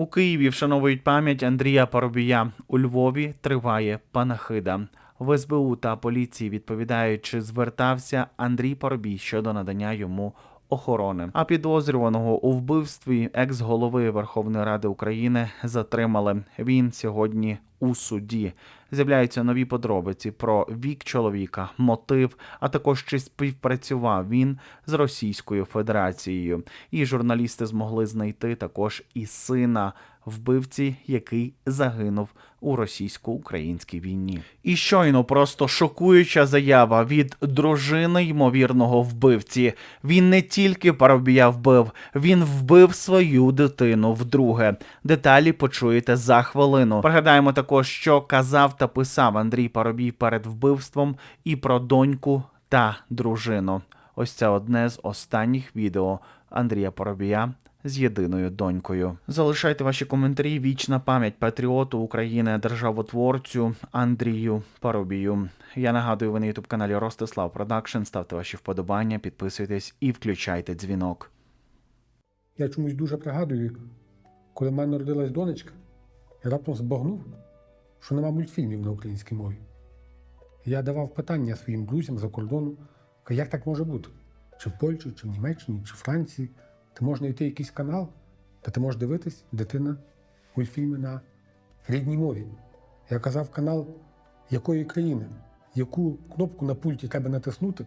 У Києві вшановують пам'ять Андрія Парубія. У Львові триває панахида. В СБУ та поліції відповідають, чи звертався Андрій Парубій щодо надання йому охорони. А підозрюваного у вбивстві екс-голови Верховної Ради України затримали. Він сьогодні у суді. З'являються нові подробиці про вік чоловіка, мотив, а також чи співпрацював він з Російською Федерацією. І журналісти змогли знайти також і сина вбивці, який загинув у російсько-українській війні. І щойно просто шокуюча заява від дружини ймовірного вбивці. Він не тільки Парубія вбив, він вбив свою дитину вдруге. Деталі почуєте за хвилину. Пригадаємо також, що казав та писав Андрій Парубій перед вбивством і про доньку та дружину. Ось це одне з останніх відео Андрія Парубія з єдиною донькою. Залишайте ваші коментарі. Вічна пам'ять патріоту України, державотворцю Андрію Парубію. Я нагадую, ви на ютуб каналі Ростислав Продакшн. Ставте ваші вподобання, підписуйтесь і включайте дзвінок. Я чомусь дуже пригадую, коли в мене народилась донечка, я раптом збагнув, що нема мультфільмів на українській мові. Я давав питання своїм друзям за кордону, як так може бути? Чи в Польщі, чи в Німеччині, чи в Франції, ти можеш знайти якийсь канал, де ти можеш дивитись дитина мультфільми на рідній мові. Я казав канал якої країни, яку кнопку на пульті треба натиснути,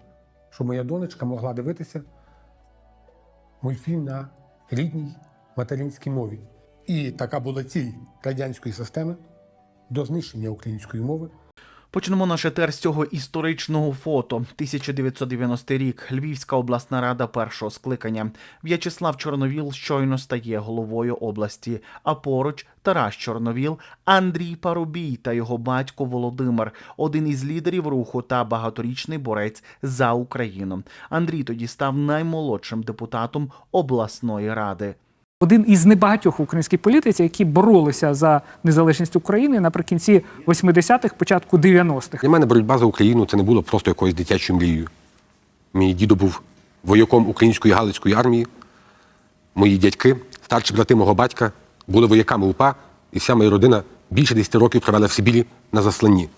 щоб моя донечка могла дивитися мультфільм на рідній материнській мові. І така була ціль радянської системи до знищення української мови. Почнемо наш етер з цього історичного фото. 1990 рік. Львівська обласна рада першого скликання. В'ячеслав Чорновіл щойно стає головою області. А поруч Тарас Чорновіл, Андрій Парубій та його батько Володимир, один із лідерів руху та багаторічний борець за Україну. Андрій тоді став наймолодшим депутатом обласної ради. Один із небагатьох в українській політиці, які боролися за незалежність України наприкінці 80-х, початку 90-х. Для мене боротьба за Україну це не було просто якоюсь дитячою мрією. Мій дідо був вояком української галицької армії. Мої дядьки, старші брати мого батька, були вояками УПА, і вся моя родина більше 10 років провела в Сибірі на засланні.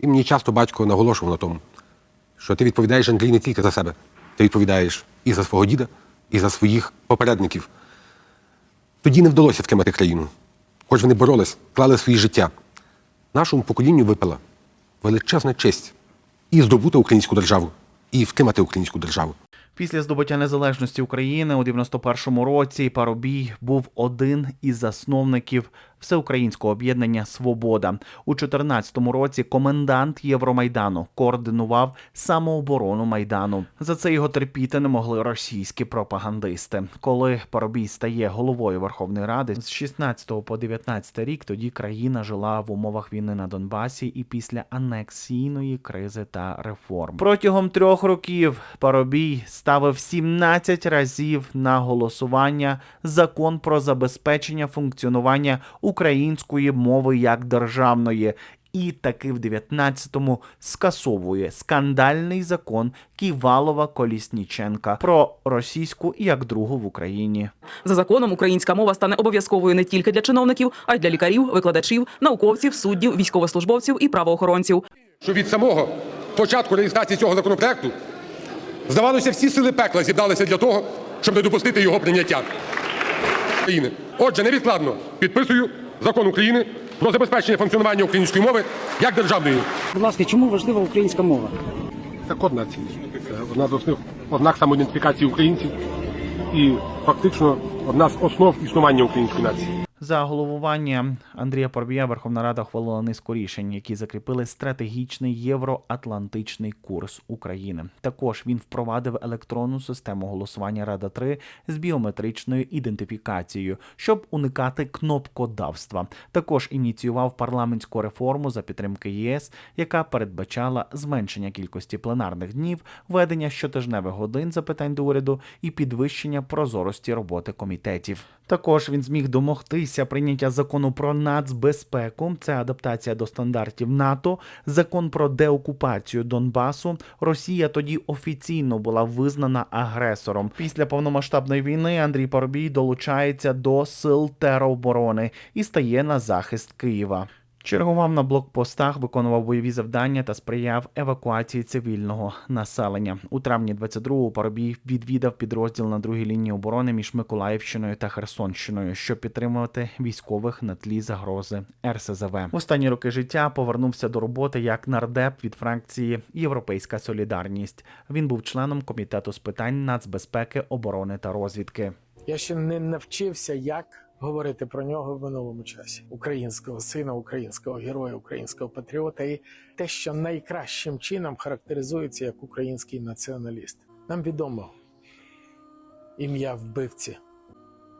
І мені часто батько наголошував на тому, що ти відповідаєш Андрій не тільки за себе, ти відповідаєш і за свого діда, і за своїх попередників. Тоді не вдалося втримати країну. Хоч вони боролись, клали свої життя. Нашому поколінню випала величезна честь і здобути українську державу, і втримати українську державу. Після здобуття незалежності України у 91-му році Парубій був один із засновників всеукраїнського об'єднання Свобода. У 14-му році комендант Євромайдану координував самооборону майдану. За це його терпіти не могли російські пропагандисти. Коли Парубій стає головою Верховної Ради з 16 по 19 рік, тоді країна жила в умовах війни на Донбасі і після анексійної кризи та реформ. Протягом трьох років Парубій ставив 17 разів на голосування закон про забезпечення функціонування української мови як державної. І таки в 19-му скасовує скандальний закон Ківалова Колісніченка про російську як другу в Україні. За законом українська мова стане обов'язковою не тільки для чиновників, а й для лікарів, викладачів, науковців, суддів, військовослужбовців і правоохоронців. Що від самого початку реєстрації цього законопроекту, здавалося, всі сили пекла зібралися для того, щоб не допустити його прийняття. України. Отже, невідкладно підписую закон України про забезпечення функціонування української мови як державної. Будь ласка, чому важлива українська мова? Це код нації. Це одна з основних ознак самоідентифікації українців і фактично одна з основ існування української нації. За головування Андрія Парубія Верховна Рада ухвалила низку рішень, які закріпили стратегічний євроатлантичний курс України. Також він впровадив електронну систему голосування Рада 3 з біометричною ідентифікацією, щоб уникати кнопкодавства. Також ініціював парламентську реформу за підтримки ЄС, яка передбачала зменшення кількості пленарних днів, ведення щотижневих годин запитань до уряду і підвищення прозорості роботи комітетів. Також він зміг домогтися прийняття закону про нацбезпеку, це адаптація до стандартів НАТО, закон про деокупацію Донбасу. Росія тоді офіційно була визнана агресором. Після повномасштабної війни Андрій Парубій долучається до сил тероборони і стає на захист Києва. Чергував на блокпостах, виконував бойові завдання та сприяв евакуації цивільного населення. У травні 22-го Парубій відвідав підрозділ на другій лінії оборони між Миколаївщиною та Херсонщиною, щоб підтримувати військових на тлі загрози РСЗВ. В останні роки життя повернувся до роботи як нардеп від фракції Європейська Солідарність. Він був членом комітету з питань нацбезпеки, оборони та розвідки. Я ще не навчився, як говорити про нього в минулому часі. Українського сина, українського героя, українського патріота, і те, що найкращим чином характеризується як український націоналіст. Нам відомо ім'я вбивці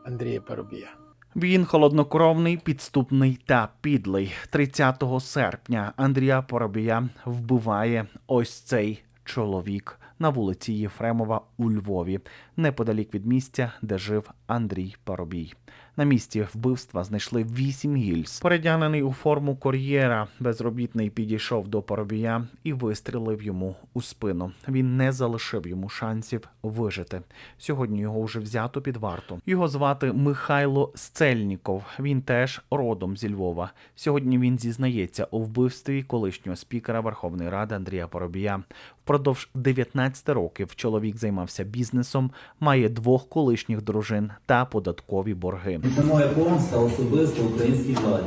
Андрія Парубія. Він холоднокровний, підступний та підлий. 30 серпня Андрія Поробія вбиває ось цей чоловік на вулиці Єфремова у Львові, неподалік від місця, де жив Андрій Поробій. На місці вбивства знайшли вісім гільз. Передягнений у форму кур'єра, безробітний підійшов до Поробія і вистрілив йому у спину. Він не залишив йому шансів вижити. Сьогодні його вже взято під варту. Його звати Михайло Сцельніков. Він теж родом зі Львова. Сьогодні він зізнається у вбивстві колишнього спікера Верховної Ради Андрія Поробія. Впродовж 19 років чоловік займався бізнесом, має двох колишніх дружин та податкові борги. Це моя помста особисто українській владі.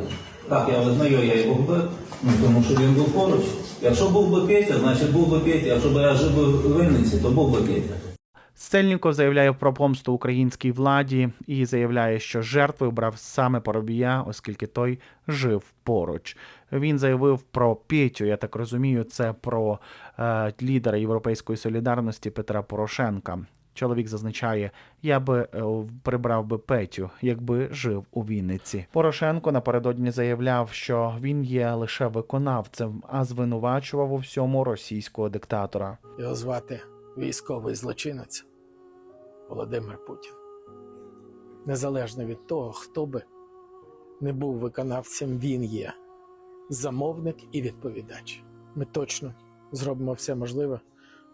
Так, я визнаю, я його вбив, ну, тому що він був поруч. Якщо був би Петя, значить був би Петя. Якщо б я жив би в Винниці, то був би Петя. Стельніков заявляє про помсту українській владі і заявляє, що жертвою брав саме Поробія, оскільки той жив поруч. Він заявив про Петю. Я так розумію, це про е, лідера Європейської солідарності Петра Порошенка. Чоловік зазначає, я би е, прибрав би Петю, якби жив у Вінниці. Порошенко напередодні заявляв, що він є лише виконавцем, а звинувачував у всьому російського диктатора. Його звати військовий злочинець Володимир Путін. Незалежно від того, хто би не був виконавцем, він є замовник і відповідач. Ми точно зробимо все можливе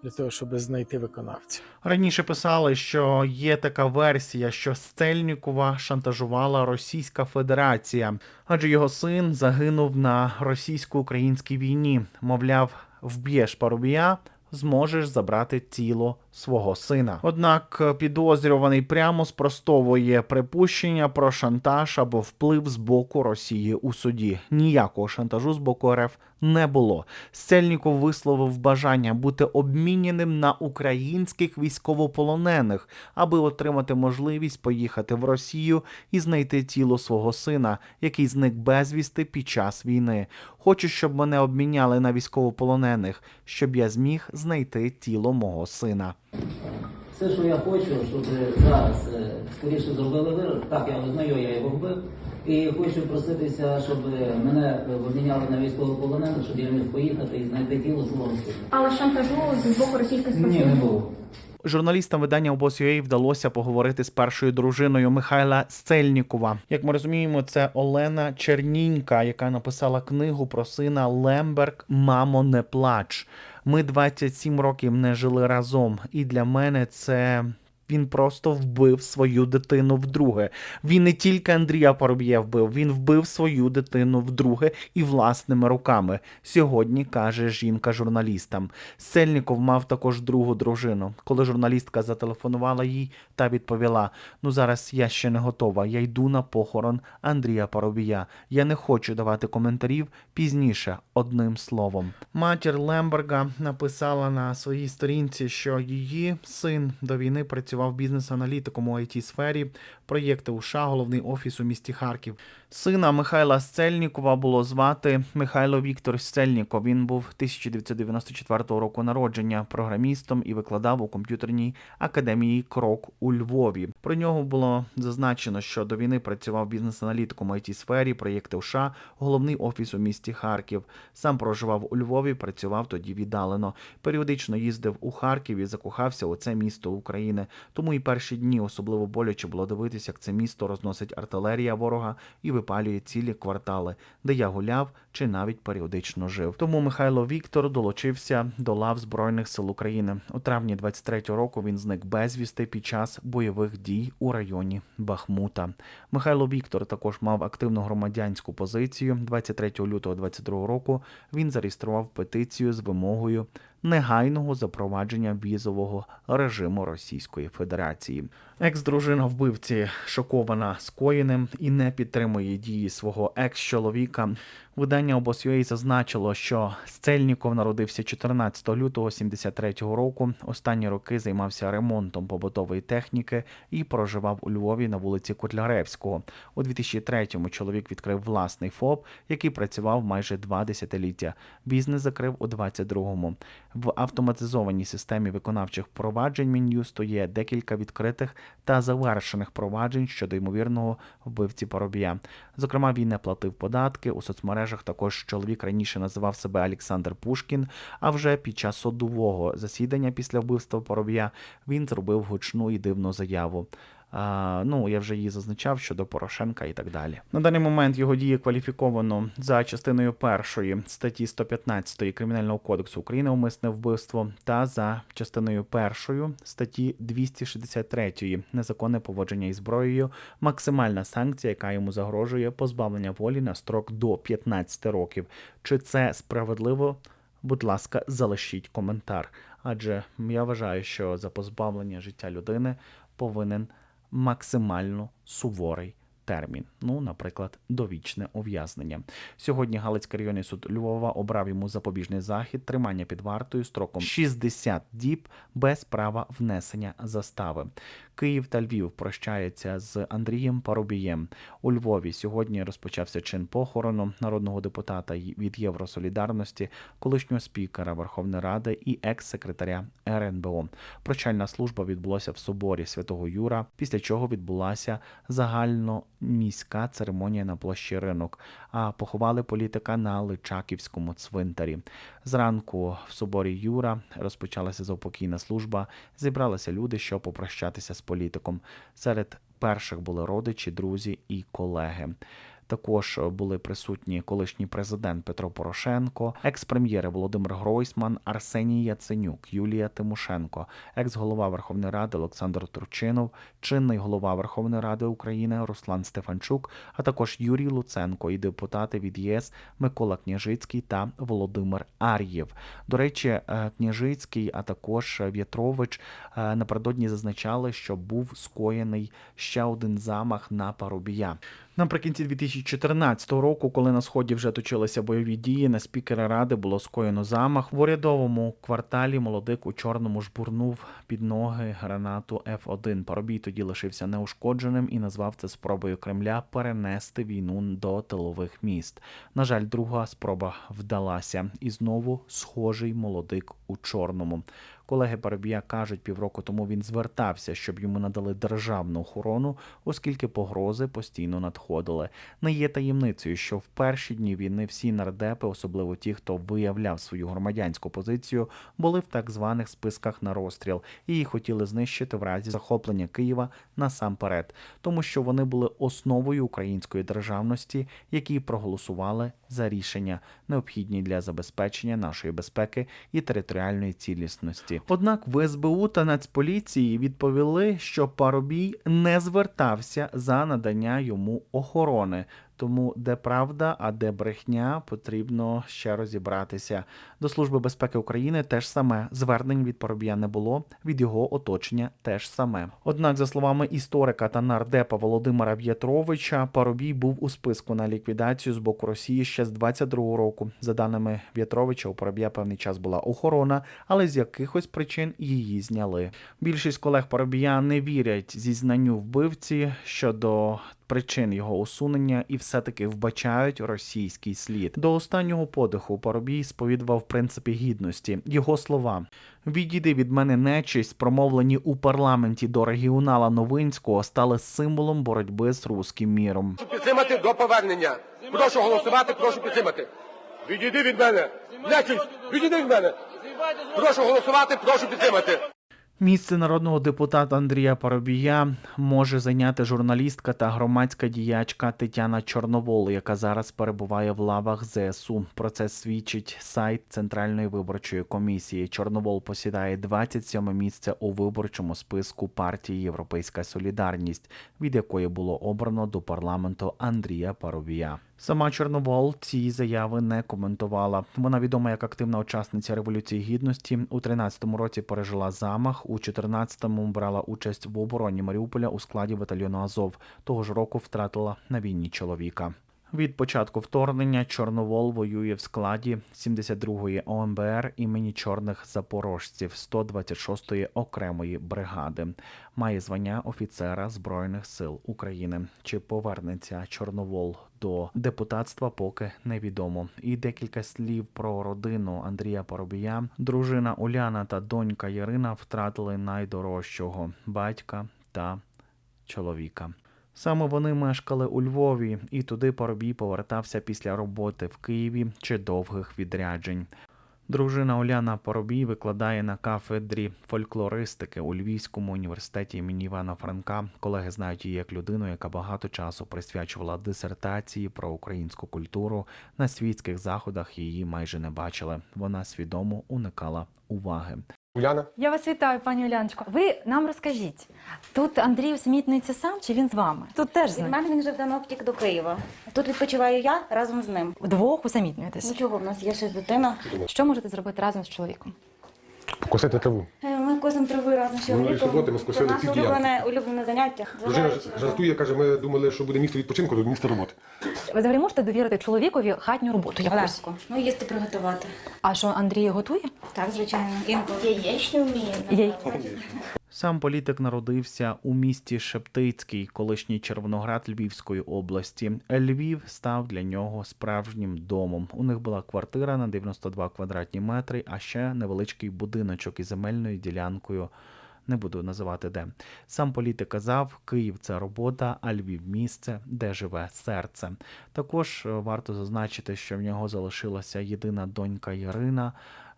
для того, щоб знайти виконавця. Раніше писали, що є така версія, що Стельнікова шантажувала Російська Федерація, адже його син загинув на російсько-українській війні. Мовляв, вб'єш Парубія, зможеш забрати тіло свого сина. Однак е, підозрюваний прямо спростовує припущення про шантаж або вплив з боку Росії у суді. Ніякого шантажу з боку РФ не було. Стельніков висловив бажання бути обміняним на українських військовополонених, аби отримати можливість поїхати в Росію і знайти тіло свого сина, який зник безвісти під час війни. Хочу, щоб мене обміняли на військовополонених, щоб я зміг знайти тіло мого сина. Все, що я хочу, щоб зараз е, скоріше зробили вирок. Так, я визнаю, я його вбив. І хочу проситися, щоб мене обміняли на військовополонених, щоб я міг поїхати і знайти тіло свого сина. Але шантажу з боку російських Ні, не було. Журналістам видання обоз.ua вдалося поговорити з першою дружиною Михайла Сцельнікова. Як ми розуміємо, це Олена Чернінька, яка написала книгу про сина Лемберг Мамо, не плач. Ми 27 років не жили разом, і для мене це. Він просто вбив свою дитину вдруге. Він не тільки Андрія Парубія вбив, він вбив свою дитину вдруге і власними руками. Сьогодні каже жінка журналістам. Сельніков мав також другу дружину. Коли журналістка зателефонувала їй та відповіла: Ну зараз я ще не готова. Я йду на похорон Андрія Парубія. Я не хочу давати коментарів пізніше одним словом. Матір Лемберга написала на своїй сторінці, що її син до війни працював бізнес-аналітиком у it сфері проєкти уша головний офіс у місті Харків. Сина Михайла Сцельнікова було звати Михайло Віктор Сцельніков. Він був 1994 року народження програмістом і викладав у комп'ютерній академії Крок у Львові. Про нього було зазначено, що до війни працював бізнес-аналітиком it сфері проєкти США, головний офіс у місті Харків. Сам проживав у Львові, працював тоді віддалено. Періодично їздив у Харків і закохався у це місто України. Тому і перші дні особливо боляче було дивитися, як це місто розносить артилерія ворога і випалює цілі квартали, де я гуляв чи навіть періодично жив. Тому Михайло Віктор долучився до лав Збройних сил України. У травні 23-го року він зник безвісти під час бойових дій у районі Бахмута. Михайло Віктор також мав активну громадянську позицію. 23 лютого 22 року він зареєстрував петицію з вимогою негайного запровадження візового режиму Російської Федерації. Екс-дружина вбивці шокована скоєним і не підтримує дії свого екс-чоловіка. Видання обос.ua зазначило, що Сцельніков народився 14 лютого 73-го року. Останні роки займався ремонтом побутової техніки і проживав у Львові на вулиці Котляревського. У 2003-му чоловік відкрив власний ФОП, який працював майже два десятиліття. Бізнес закрив у 22-му. В автоматизованій системі виконавчих проваджень Мін'юсту є декілька відкритих та завершених проваджень щодо ймовірного вбивці Поробія. Зокрема, він не платив податки у соцмережах. Також чоловік раніше називав себе Олександр Пушкін. А вже під час судового засідання після вбивства Поробія він зробив гучну і дивну заяву. Ну, я вже її зазначав щодо Порошенка і так далі. На даний момент його дії кваліфіковано за частиною першої статті 115 Кримінального кодексу України умисне вбивство та за частиною першою статті 263 незаконне поводження із зброєю, максимальна санкція, яка йому загрожує позбавлення волі на строк до 15 років. Чи це справедливо? Будь ласка, залишіть коментар. Адже я вважаю, що за позбавлення життя людини повинен максимально суворий термін. Ну, наприклад, довічне ув'язнення. Сьогодні Галицький районний суд Львова обрав йому запобіжний захід, тримання під вартою строком 60 діб без права внесення застави. Київ та Львів прощаються з Андрієм Парубієм. У Львові сьогодні розпочався чин похорону народного депутата від Євросолідарності, колишнього спікера Верховної Ради і екс-секретаря РНБО. Прощальна служба відбулася в соборі Святого Юра, після чого відбулася загальноміська церемонія на площі ринок. А поховали політика на Личаківському цвинтарі. Зранку в соборі Юра розпочалася заупокійна служба. Зібралися люди, щоб попрощатися з політиком. Серед перших були родичі, друзі і колеги. Також були присутні колишній президент Петро Порошенко, екс-прем'єри Володимир Гройсман, Арсеній Яценюк, Юлія Тимошенко, екс-голова Верховної Ради Олександр Турчинов, чинний голова Верховної Ради України Руслан Стефанчук, а також Юрій Луценко і депутати від ЄС Микола Княжицький та Володимир Ар'єв. До речі, е, Княжицький, а також В'ятрович е, напередодні зазначали, що був скоєний ще один замах на Парубія. Наприкінці 2014 року, коли на сході вже точилися бойові дії, на спікера ради було скоєно замах. В урядовому кварталі молодик у чорному жбурнув під ноги гранату F1. Парубій тоді лишився неушкодженим і назвав це спробою Кремля перенести війну до тилових міст. На жаль, друга спроба вдалася, і знову схожий молодик у чорному. Колеги Парубія кажуть, півроку тому він звертався, щоб йому надали державну охорону, оскільки погрози постійно надходили. Не є таємницею, що в перші дні війни всі нардепи, особливо ті, хто виявляв свою громадянську позицію, були в так званих списках на розстріл і їх хотіли знищити в разі захоплення Києва насамперед, тому що вони були основою української державності, які проголосували за рішення, необхідні для забезпечення нашої безпеки і територіальної цілісності. Однак в СБУ та Нацполіції відповіли, що Парубій не звертався за надання йому охорони. Тому де правда, а де брехня, потрібно ще розібратися. До Служби безпеки України теж саме звернень від Парубія не було, від його оточення теж саме. Однак, за словами історика та нардепа Володимира В'ятровича, Парубій був у списку на ліквідацію з боку Росії ще з 22-го року. За даними В'ятровича, у Парубія певний час була охорона, але з якихось причин її зняли. Більшість колег Парубія не вірять зізнанню вбивці щодо причин його усунення і все-таки вбачають російський слід. До останнього подиху Парубій сповідував принципи гідності. Його слова: відійди від мене нечисть, промовлені у парламенті до регіонала Новинського, стали символом боротьби з руським міром. Підтримати до повернення. Прошу голосувати, прошу підтримати. Відійди від мене. Нечисть, відійди від мене. Прошу голосувати, прошу підтримати. Місце народного депутата Андрія Парубія може зайняти журналістка та громадська діячка Тетяна Чорновол, яка зараз перебуває в лавах ЗСУ. Про це свідчить сайт Центральної виборчої комісії. Чорновол посідає 27 місце у виборчому списку партії Європейська Солідарність, від якої було обрано до парламенту Андрія Парубія. Сама Чорновол ці заяви не коментувала. Вона відома як активна учасниця революції гідності. У 13-му році пережила замах. У 14-му брала участь в обороні Маріуполя у складі батальйону Азов. Того ж року втратила на війні чоловіка. Від початку вторгнення Чорновол воює в складі 72-ї ОМБР імені чорних запорожців 126-ї окремої бригади. Має звання офіцера Збройних сил України. Чи повернеться Чорновол до депутатства, поки невідомо. І декілька слів про родину Андрія Поробія. Дружина Уляна та донька Ярина втратили найдорожчого батька та чоловіка. Саме вони мешкали у Львові, і туди Поробій повертався після роботи в Києві чи довгих відряджень. Дружина Оляна Поробій викладає на кафедрі фольклористики у Львівському університеті імені Івана Франка. Колеги знають її як людину, яка багато часу присвячувала дисертації про українську культуру. На світських заходах її майже не бачили. Вона свідомо уникала уваги. Уляна, Я вас вітаю, пані Уляночко. Ви нам розкажіть, тут Андрій усмітнюється сам чи він з вами? Тут теж з Від ним. мене він вже давно втік до Києва. Тут відпочиваю я разом з ним. Вдвох усамітнюєтесь. Нічого, в нас є ще дитина. Що можете зробити разом з чоловіком? покусити траву. Е, Ми косимо трави разом з Минулої суботи ми скосили Це наше пів ділянки. улюблене, улюблене заняття. Дружина Зважаючи на- жартує, каже, ми думали, що буде місце відпочинку, тут місце роботи. Ви взагалі можете довірити чоловікові хатню роботу якусь? Легко. Ну, їсти приготувати. А що Андрій готує? Так, звичайно. Інколи. Яєчню вміє. Є. Сам політик народився у місті Шептицький, колишній Червоноград Львівської області. Львів став для нього справжнім домом. У них була квартира на 92 квадратні метри, а ще невеличкий будиночок із земельною ділянкою. Не буду називати де. Сам політик казав, Київ це робота, а Львів місце, де живе серце. Також е, варто зазначити, що в нього залишилася єдина донька Ярина.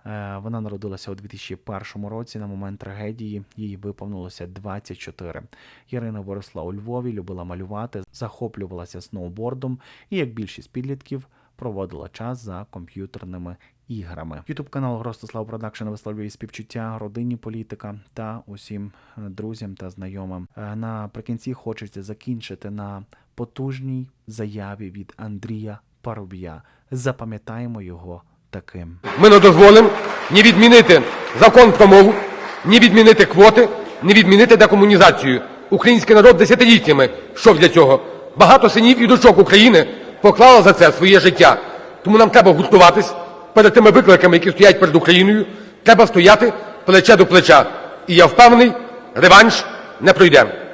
Е, Вона народилася у 2001 році. На момент трагедії їй виповнилося 24. Ярина виросла у Львові, любила малювати, захоплювалася сноубордом і, як більшість підлітків, проводила час за комп'ютерними іграми. Ютуб канал Ростислав Продакшн висловлює співчуття родині політика та усім е, друзям та знайомим. Е, Наприкінці хочеться закінчити на потужній заяві від Андрія Парубія. Запам'ятаємо його таким. Ми не дозволимо ні відмінити закон про мову, ні відмінити квоти, ні відмінити декомунізацію. Український народ десятиліттями йшов для цього. Багато синів і дочок України поклало за це своє життя. Тому нам треба гуртуватись перед тими викликами, які стоять перед Україною. Треба стояти плече до плеча. І я впевнений, реванш не пройде.